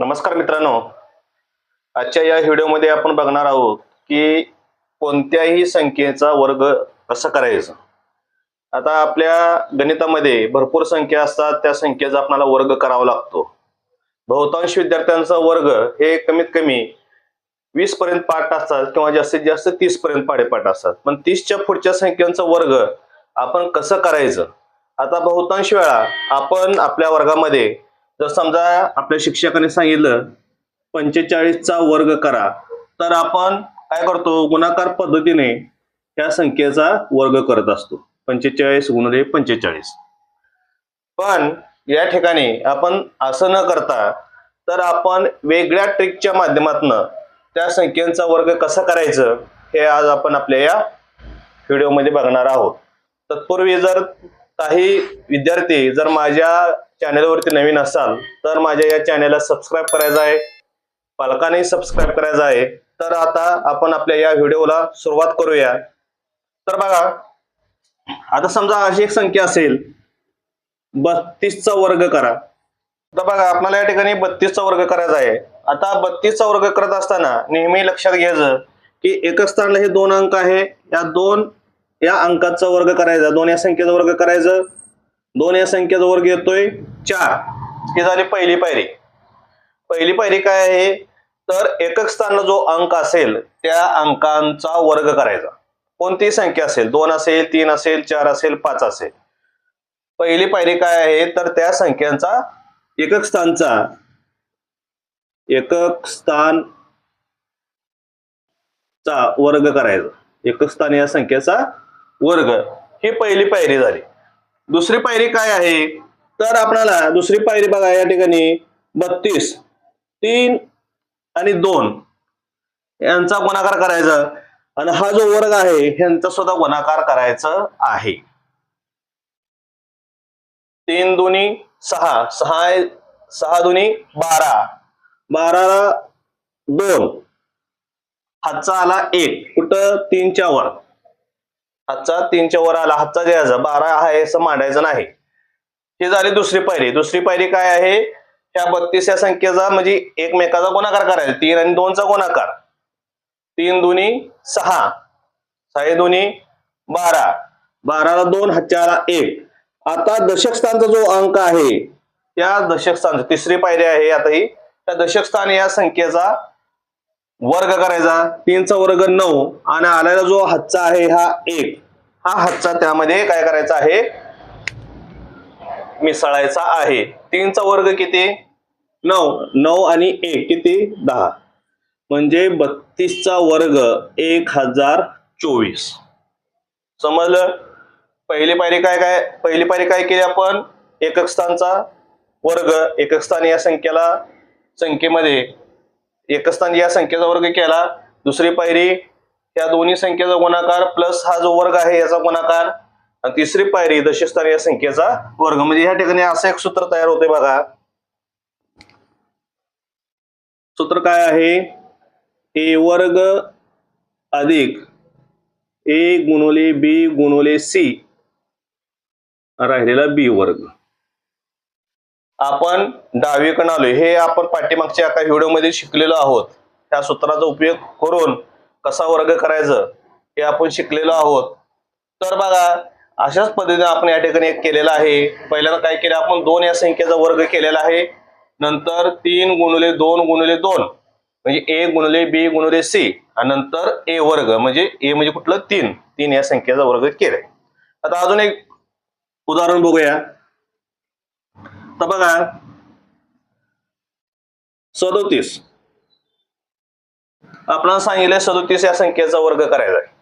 नमस्कार मित्रांनो. आजच्या या व्हिडिओमध्ये आपण बघणार आहोत की कोणत्याही संख्येचा वर्ग कसा करायचं? आता आपल्या गणितामध्ये भरपूर संख्या असतात त्या संख्येचा आपल्याला वर्ग करावा लागतो. बहुतांश विद्यार्थ्यांचा वर्ग हे कमीत कमी वीस पर्यंत पाठ असतात किंवा जास्तीत जास्त तीस पर्यंत पाडेपाठ असतात. पण तीसच्या पुढच्या संख्यांचा वर्ग आपण कसं करायचं? आता बहुतांश वेळा आपण आपल्या वर्गामध्ये जर समजा आपल्या शिक्षकाने सांगितलं पंचेचाळीसचा वर्ग करा तर आपण काय करतो? गुणाकार पद्धतीने त्या संख्येचा वर्ग करत असतो. पंचेचाळीस गुणले पंचेचाळीस. पण या ठिकाणी आपण असं न करता तर आपण वेगळ्या ट्रिकच्या माध्यमातून त्या संख्येचा वर्ग कसा करायचं हे आज आपण आपल्या या व्हिडिओमध्ये बघणार आहोत. तत्पूर्वी जर काही विद्यार्थी जर माझ्या चॅनेलवरती नवीन असाल तर माझ्या या चॅनेलला सबस्क्राईब करायचं आहे. पालकांनी सबस्क्राईब करायचं आहे. तर आता आपण आपल्या या व्हिडिओला सुरुवात करूया. तर बघा आता समजा अशी एक संख्या असेल बत्तीसचा वर्ग करा. तर बघा आपल्याला या ठिकाणी बत्तीसचा वर्ग करायचा आहे. आता बत्तीसचा वर्ग करत असताना नेहमी लक्षात घ्यायचं की एकच स्थानला हे दोन अंक आहे. या दोन या अंकाचा वर्ग करायचा दोन या संख्येचा वर्ग करायचं. दोन या संख्येचा वर्ग येतोय चार. ही झाली पहिली पायरी. पहिली पायरी काय आहे? तर एकक स्थानला जो अंक असेल त्या अंकांचा वर्ग करायचा. कोणतीही संख्या असेल? दोन असेल तीन असेल चार असेल पाच असेल. पहिली पायरी काय आहे? तर त्या संख्यांचा एकक स्थानचा. एकक स्थान चा वर्ग करायचा. एकक स्थान या संख्येचा वर्ग ही पहिली पायरी झाली. दुसरी पायरी काय आहे? तर आपल्याला दुसरी पायरी बघा या ठिकाणी. बत्तीस तीन आणि दोन. यांचा गुणाकार करायचा. आणि हा जो वर्ग आहे यांचा सुद्धा गुणाकार करायचा आहे. तीन दोन्ही सहा. सहा सहा दोन्ही बारा. बाराला दोन. हातचा आला एक. कुठं? तीनच्या वर. हातचा तीनच्या वर आला हातचा द्यायचा बारा आहे असं मांडायचं नाही. ही झाली दुसरी पायरी. दुसरी पायरी काय आहे? ह्या बत्तीस या संख्येचा म्हणजे एकमेकाचा गुणाकार करायचा. तीन आणि दोनचा गुणाकार. तीन दोन्ही सहा. सहा दोन्ही बारा. बाराला दोन हातच्या एक. आता दशक स्थानचा जो अंक आहे त्या दशक स्थान तिसरी पायरी आहे आता ही. त्या दशक स्थान या संख्येचा वर्ग करायचा. तीनचा वर्ग नऊ. आणि आलेला जो हातचा आहे हा एक. हा हातचा त्यामध्ये काय करायचा आहे? मिसळायचा आहे. तीनचा वर्ग किती? नऊ. नऊ आणि एक किती? दहा. म्हणजे बत्तीसचा वर्ग एक हजार चोवीस. समजलं? पहिली पायरी काय काय? पहिली पायरी काय केली आपण? एकक स्थानचा वर्ग. एकक स्थान या संख्येला संख्येमध्ये एकस्थान या संख्येचा वर्ग केला. दुसरी पायरी या दोन्ही संख्येचा गुणाकार प्लस हा जो वर्ग आहे याचा गुणाकार. आणि तिसरी पायरी दशस्थान या संख्येचा वर्ग. म्हणजे या ठिकाणी असं एक सूत्र तयार होते बघा. सूत्र काय आहे? ए वर्ग अधिक ए गुणोले बी गुणोले सी. राहिलेला बी वर्ग. आपण दहावीकडून आलो हे आपण पाठीमागच्या एका व्हिडिओमध्ये शिकलेलो आहोत. त्या सूत्राचा उपयोग करून कसा वर्ग करायचं हे आपण शिकलेलो आहोत. तर बघा अशाच पद्धतीने आपण या ठिकाणी एक केलेला आहे. पहिल्यांदा काय केलं आपण दोन या संख्येचा वर्ग केलेला आहे. नंतर तीन गुणुले दोन गुणुले दोन म्हणजे ए गुणले बी गुणले सी आणि नंतर ए वर्ग म्हणजे ए म्हणजे कुठलं? तीन. तीन या संख्येचा वर्ग केलाय. आता अजून एक उदाहरण बघूया. तर बघा. सदोतीस. आपण सांगितलंय सदोतीस या संख्येचा वर्ग करायचा आहे.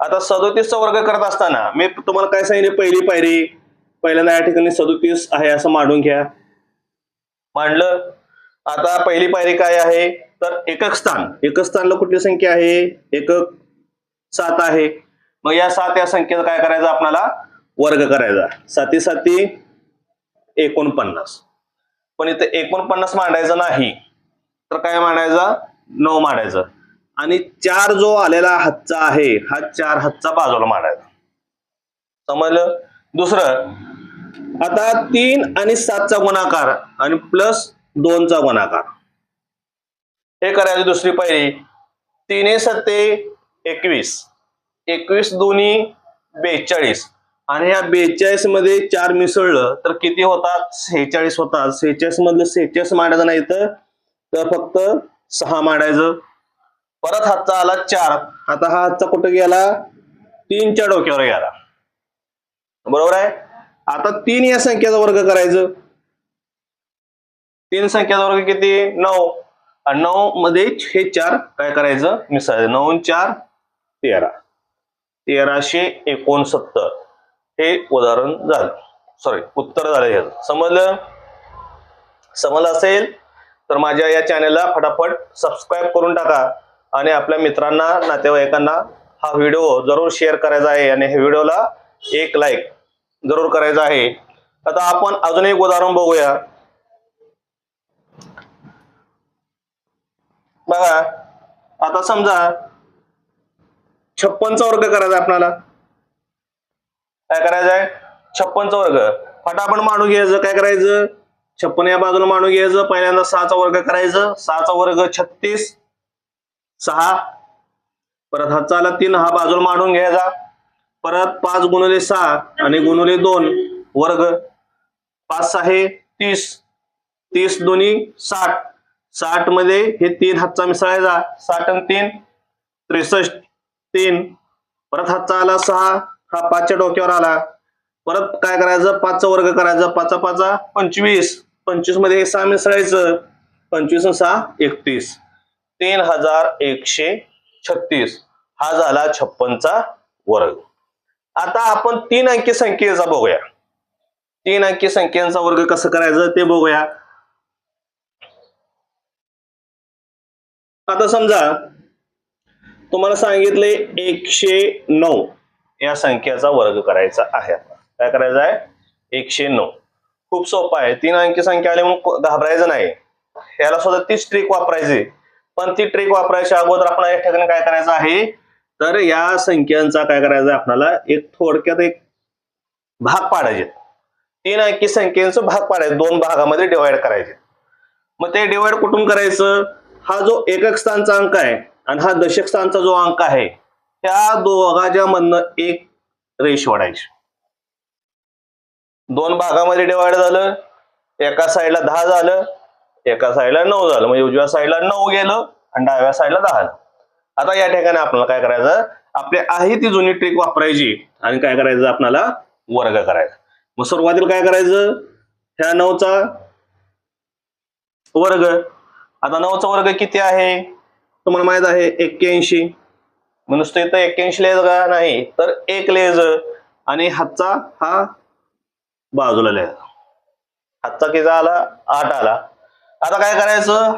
आता सदोतीसचा वर्ग करत असताना मी तुम्हाला काय सांगितले पहिली पायरी. पहिल्यांदा या ठिकाणी सदोतीस आहे असं मांडून घ्या. मांडलं. आता पहिली पायरी काय आहे? तर एकक स्थान. एकक स्थानला कुठली संख्या आहे? एकक सात आहे. मग या सात या संख्येचा काय करायचं आपल्याला? वर्ग करायचा. साती साती एकोणपन्नास. पण इथे एकोणपन्नास मांडायचं नाही तर काय मांडायचं? नऊ मांडायचं. आणि चार जो आलेला हातचा आहे हा चार हातचा बाजूला मांडायचा. समजलं? दुसरं आता तीन आणि सातचा गुणाकार आणि प्लस दोनचा गुणाकार. हे करायचं दुसरी पायरी. तिने सत्ते एकवीस. एकवीस दोन्ही बेचाळीस. आणि ह्या बेचाळीसमध्ये चार मिसळलं तर किती होतात? सेहेचाळीस होतात. सेहेचाळीस मधलं सेहेचाळीस मांडायचं नाही तर फक्त सहा मांडायचं. परत हातचा आला चार. आता हा हातचा कुठं गेला? तीनच्या डोक्यावर गेला. बरोबर आहे? आता तीन या संख्येचा वर्ग करायचं. तीन संख्येचा वर्ग किती? नऊ. नऊ मध्ये हे चार काय करायचं? मिसळायचं. नऊ चार तेरा. तेराशे एकोणसत्तर. हे उदाहरण झालं. सॉरी उत्तर झालं ह्याचं समजलं? समजलं असेल? तर माझ्या या चॅनेलला फटाफट सबस्क्राईब करून टाका आणि आपल्या मित्रांना नातेवाईकांना हा व्हिडिओ जरूर शेअर करायचा आहे आणि ह्या व्हिडिओला एक लाईक जरूर करायचा आहे. आता आपण अजून एक उदाहरण बघूया. बघा आता समजा छप्पनचा वर्ग करायचा आपणाला आपल्याला. काय करायचं आहे? छप्पनचा वर्ग. फटाफट मांडून घ्यायचं. काय करायचं? छप्पन या बाजूला मांडून घ्यायचं. पहिल्यांदा सहाचा वर्ग करायचं. सहाचा वर्ग छत्तीस. सहा. परत हातचा आला तीन. हा बाजूला मांडून घ्यायचा. परत पाच गुणले सहा आणि गुणले दोन. वर्ग. पाच सहा तीस. तीस दोन्ही साठ. साठमध्ये हे तीन हातचा मिसळायचा साठ आणि तीन. त्रेसष्ट. तीन. परत हातचा आला सहा. हा पाचच्या डोक्यावर आला. परत काय करायचं? पाचचा वर्ग करायचा. पाचा पाचा पंचवीस. पंचवीसमध्ये सहा मिसळायचं पंचवीस सहा एकतीस. तीन हजार एकशे छत्तीस. हा झाला छप्पनचा वर्ग. आता आपण तीन अंकी संख्येचा बघूया. तीन अंकी संख्येचा वर्ग कसं करायचं ते बघूया. आता समजा तुम्हाला सांगितले एकशे नऊ. या संख्येचा वर्ग करायचा आहे. काय करायचं आहे? एकशे नऊ. खूप सोपं आहे. तीन अंकी संख्या आली म्हणून घाबरायचं नाही. ह्याला सुद्धा तीच ट्रिक वापरायची. पण ती ट्रिक वापरायच्या अगोदर आपण या ठिकाणी काय करायचं आहे? तर या संख्यांचा काय करायचं आहे? आपल्याला एक थोडक्यात एक भाग पाडायचे. तीन अंकी संख्येचं भाग पाडायचे. दोन भागामध्ये डिवाइड करायचे. मग ते डिवाइड कुठून करायचं? हा जो एकक स्थानचा अंक आहे आणि हा दशक स्थानचा जो अंक आहे त्या दोघाच्या मधनं एक रेष वाढायची. दोन भागामध्ये डिवाइड झालं एका साईडला दहा झालं एका साईडला नऊ झालं. म्हणजे उजव्या साईडला नऊ गेलं आणि डाव्या साईडला दहा आता या ठिकाणी आपल्याला काय करायचं? आपली आहे ती जुनी ट्रिक वापरायची आणि काय करायचं? आपल्याला वर्ग करायचा. मग सुरुवातीला काय करायचं? ह्या नऊचा वर्ग. आता नऊचा वर्ग किती आहे? तुम्हाला माहीत आहे एक्क्याऐंशी. मग नुसतं इथं एक्क्याऐंशी लिहायचं का नाही तर एक लिहायचं आणि हातचा हा बाजूला लिहायचा हातचा किती आला? आठ आला. आता काय करायचं?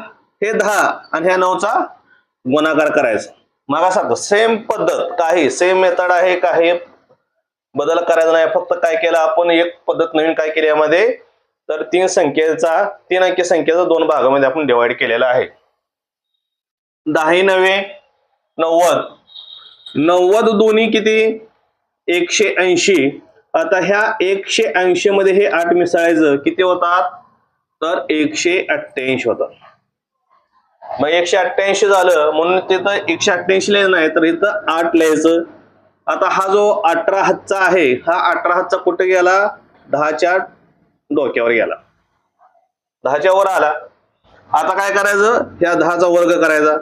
हे दहा आणि ह्या नऊचा गुणाकार करायचा. मागासारखं सेम पद्धत काही सेम मेथड आहे काही बदल करायचा नाही. फक्त काय केलं आपण? एक पद्धत नवीन काय केली यामध्ये? तर तीन संख्येचा तीन अंकी संख्येचा दोन भागामध्ये आपण डिवाइड केलेला आहे. दहा नव्हे नव्वद. नव्वद दोन्ही किती? एकशे ऐंशी. आता ह्या एकशे ऐंशी मध्ये हे आठ मिसळायचं किती होतात? तर एकशे अठ्ठ्याऐंशी होतात. मग एकशे अठ्ठ्याऐंशी झालं म्हणून तिथं एकशे अठ्ठ्याऐंशी लिहायचं नाही तर इथं आठ लिहायचं. आता हा जो अठरा हातचा आहे हा अठरा हातचा कुठे गेला? दहाच्या डोक्यावर गेला. दहाच्या वर आला. आता काय करायचं? ह्या दहाचा वर्ग करायचा.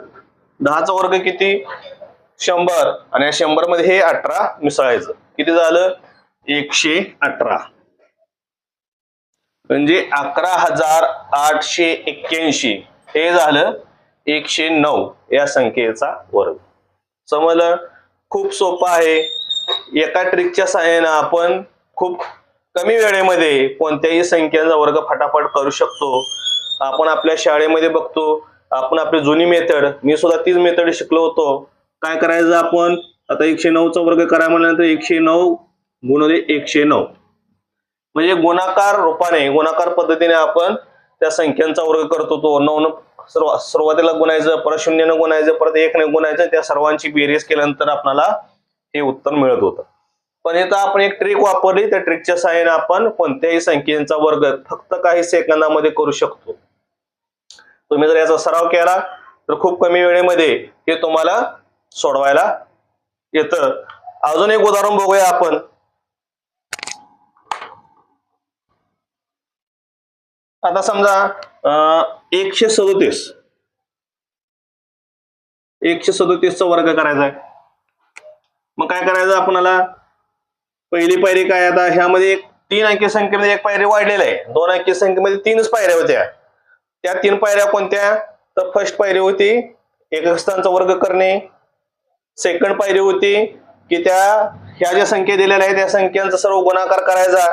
दहाचा वर्ग किती? शंभर. आणि या शंभरमध्ये हे अठरा मिसळायचं. किती झालं? एकशे अठरा. म्हणजे अकरा हजार आठशे एक्क्याऐंशी. हे झालं एकशे नऊ. या संख्येचा वर्ग. समजलं? खूप सोपं आहे. एका ट्रिकच्या सहाय्यानं आपण खूप कमी वेळेमध्ये कोणत्याही संख्येचा वर्ग फटाफट करू शकतो. आपण आपल्या शाळेमध्ये बघतो. आपण आपली जुनी मेथड. मी सुद्धा तीच मेथड शिकलो होतो. काय करायचं आपण? आता एकशे नऊचा वर्ग करा म्हणल्यानंतर एकशे नऊ गुणले एकशे नऊ. म्हणजे गुणाकार रूपाने गुणाकार पद्धतीने आपण त्या संख्यांचा वर्ग करतो तो नऊ सर्व सुरुवातीला गुणायचं परत शून्यनं गुणायचं परत एकने गुणायचं त्या सर्वांची बेरीज केल्यानंतर आपल्याला हे उत्तर मिळत होतं. पण इथं आपण एक ट्रिक वापरली. त्या ट्रिकच्या सहाय्याने आपण कोणत्याही संख्येचा वर्ग फक्त काही सेकंदामध्ये करू शकतो. तुम्ही जर याचा सराव केला तर खूप कमी वेळेमध्ये हे तुम्हाला सोडवायला येतं. अजून एक उदाहरण बघूया आपण. आता समजा एकशे सदोतीस. एकशे सदोतीसचा वर्ग करायचा आहे मग काय करायचं आपणाला? पहिली पायरी काय आता? ह्यामध्ये एक तीन अंकी संख्येमध्ये एक पायरी वाढलेली आहे. दोन अंकी संख्येमध्ये तीनच पायऱ्या होत्या. त्या तीन पायऱ्या कोणत्या? तर फर्स्ट पायरी होती एक स्थानचा वर्ग करणे. सेकंड पायरी होती की त्या ह्या ज्या संख्या दिलेल्या आहेत त्या संख्यांचा सर्व गुणाकार करायचा.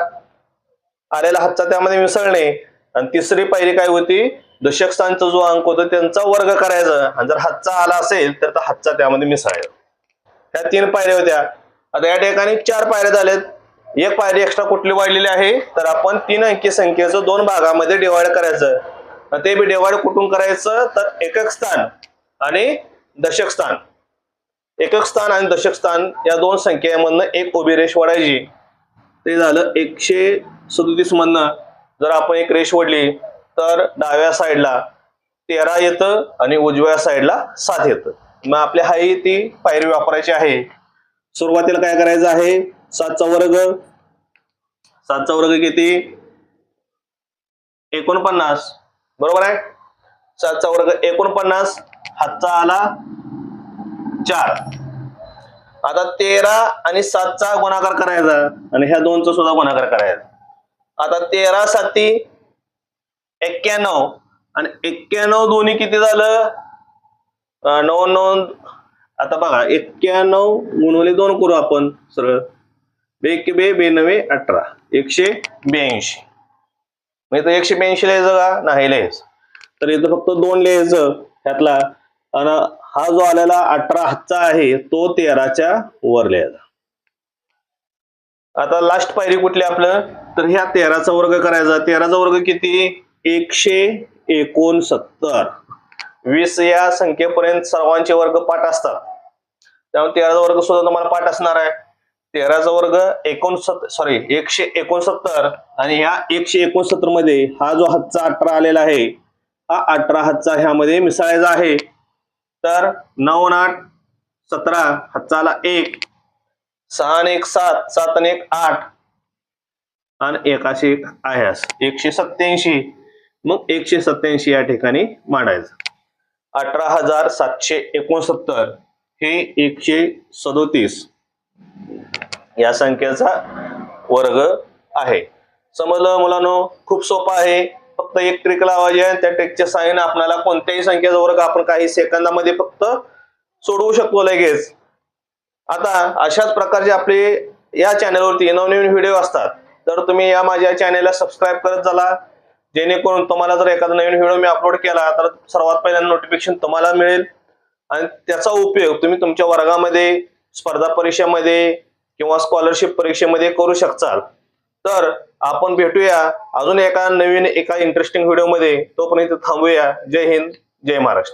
आलेला हातचा त्यामध्ये मिसळणे. आणि तिसरी पायरी काय होती? दशकस्थानचा जो अंक होता त्यांचा वर्ग करायचा. आणि जर हातचा आला असेल तर हातचा त्यामध्ये मिसळायचा. ह्या तीन पायऱ्या होत्या. आता या ठिकाणी चार पायऱ्या झाल्यात. एक पायरी एक्स्ट्रा कुठली वाढलेली आहे? तर आपण तीन अंकी संख्येचं दोन भागामध्ये डिवाइड करायचं. ते बी डिवाइड कुठून करायचं? तर एकक स्थान आणि दशक स्थान एकक स्थान आणि दशक स्थान या दोन संख्येमधनं एक उभी रेष वाढायची. ते झालं एकशे सदोतीस मधनं. जर आपण एक रेष वडली तर डाव्या साईडला तेरा येतं आणि उजव्या साईडला सात येतं. मग आपल्या हाई ती पायरी वापरायची आहे. सुरुवातीला काय करायचं आहे? सातचा वर्ग. सातचा वर्ग किती? एकोणपन्नास. बरोबर आहे? सातचा वर्ग एकोणपन्नास. हातचा आला. चार. आता तेरा आणि सातचा गुणाकार करायचा. आणि ह्या दोनचा सुद्धा गुणाकार करायचा. आता तेरा साती एक्क्याण्णव. आणि एक्क्याण्णव दोन्ही किती झालं? नऊ नऊ. आता बघा एक्क्याण्णव गुणवले दोन करू आपण सरळ. बेके बे बे नवे अठरा. एकशे ब्याऐंशी. म्हणजे एकशे ब्याऐंशी लिहायचं का? नाही लिहायचं. तर इथं फक्त दोन लिहायचं ह्यातला. आणि हा जो आलेला अठरा हातचा आहे तो तेराच्या वर लिहायचा आता लास्ट पायरी कुठली आपलं? तर ह्या तेराचा वर्ग करायचा. तेराचा वर्ग किती? एकशे एकोणसत्तर. वीस या संख्येपर्यंत सर्वांचे वर्ग पाठ असतात. त्यामुळे तेराचा वर्ग सुद्धा तुम्हाला पाठ असणार आहे. तेराचा वर्ग एकोणसत्तर सॉरी एकशे एकोणसत्तर आणि ह्या एकशे एकोणसत्तरमध्ये हा जो हातचा अठरा आलेला आहे हा अठरा हातचा ह्यामध्ये मिसळायचा आहे. तर नऊ आठ सतरा हातचा एक सहा आणि एक सात सात आणि एक आठ. आणि एकाशे एक आहे एकशे सत्याऐंशी मग एकशे सत्याऐंशी या ठिकाणी मांडायचं. अठरा हजार सातशे एकोणसत्तर. हे एकशे सदोतीस. या संख्येचा वर्ग आहे. समजलं मुलांनो? खूप सोपं आहे. फक्त एक ट्रिक लावायची आहे त्या ट्रिकच्या साहाय्याने आपल्याला कोणत्याही संख्येचा वर्ग आपण काही सेकंदामध्ये फक्त सोडवू शकतो लगेच. आता अशाच प्रकारचे आपले या चॅनलवरती नवनवीन व्हिडिओ असतात. तर तुम्ही या माझ्या चॅनेलला सबस्क्राईब करत चला. जेणेकरून तुम्हाला जर एखादा नवीन व्हिडिओ मी अपलोड केला तर सर्वात पहिल्यांदा नोटिफिकेशन तुम्हाला मिळेल. आणि त्याचा उपयोग तुम्ही तुमच्या वर्गामध्ये स्पर्धा परीक्षेमध्ये किंवा स्कॉलरशिप परीक्षेमध्ये करू शकता तर आपण भेटूया. अजून एका नवीन एका इंटरेस्टिंग व्हिडिओमध्ये तोपर्यंत थांबूया. जय हिंद जय महाराष्ट्र.